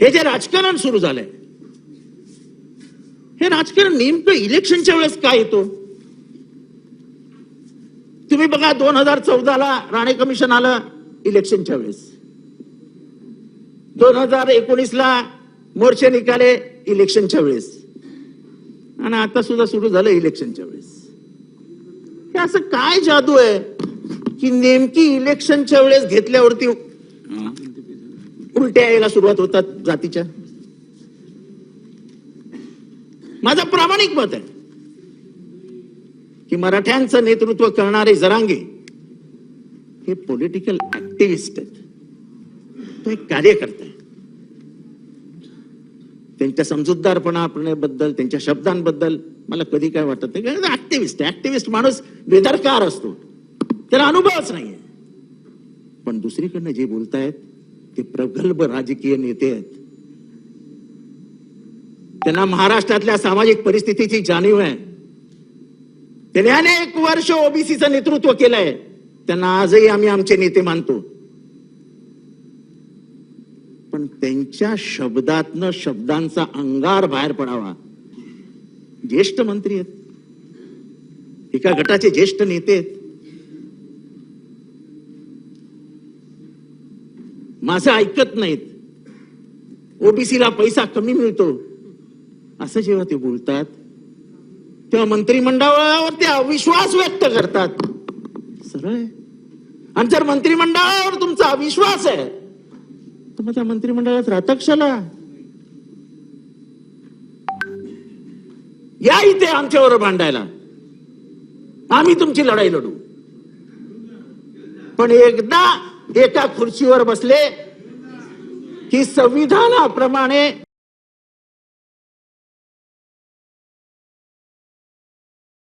हे जे राजकारण सुरू झालंय हे राजकारण नेमकं इलेक्शनच्या वेळेस काय येतो? तुम्ही बघा दोन हजार चौदाला राणे कमिशन आलं इलेक्शनच्या वेळेस. दोन हजार एकोणीसला मोर्चे निकाले इलेक्शनच्या वेळेस. आणि आता सुद्धा सुरू झालं इलेक्शनच्या वेळेस. हे असं काय जादू आहे की नेमकी इलेक्शनच्या वेळेस घेतल्यावरती उलट्या यायला सुरुवात होतात जातीच्या. माझं प्रामाणिक मत आहे की मराठ्यांचं नेतृत्व करणारे जरांगे हे पॉलिटिकल ऍक्टिव्हिस्ट आहेत. तो एक कार्यकर्ता आहे. त्यांच्या समजूतदारपणाबद्दल त्यांच्या शब्दांबद्दल मला कधी काय वाटत नाही. ऍक्टिव्हिस्ट ऍक्टिव्हिस्ट माणूस बेदरकार असतो. त्याला अनुभवच नाहीये. पण दुसरीकडनं जे बोलतायत ते प्रगल्भ राजकीय नेते आहेत. त्यांना महाराष्ट्रातल्या सामाजिक परिस्थितीची जाणीव आहे. त्यांनी अनेक वर्ष ओबीसीचं नेतृत्व केलंय. त्यांना आजही आम्ही आमचे नेते मानतो. पण त्यांच्या शब्दातनं शब्दांचा अंगार बाहेर पडावा. ज्येष्ठ मंत्री आहेत. एका गटाचे ज्येष्ठ नेते आहेत. माझं ऐकत नाहीत. ओबीसीला पैसा कमी मिळतो. असं जेव्हा ते बोलतात तेव्हा मंत्रिमंडळावर ते अविश्वास व्यक्त करतात. सरळ आणि जर मंत्रिमंडळावर तुमचा अविश्वास आहे तर मग त्या मंत्रिमंडळात राहता कशाला? या इथे आमच्यावर भांडायला. आम्ही तुमची लढाई लढू. पण एकदा एका खुर्चीवर बसले की संविधानाप्रमाणे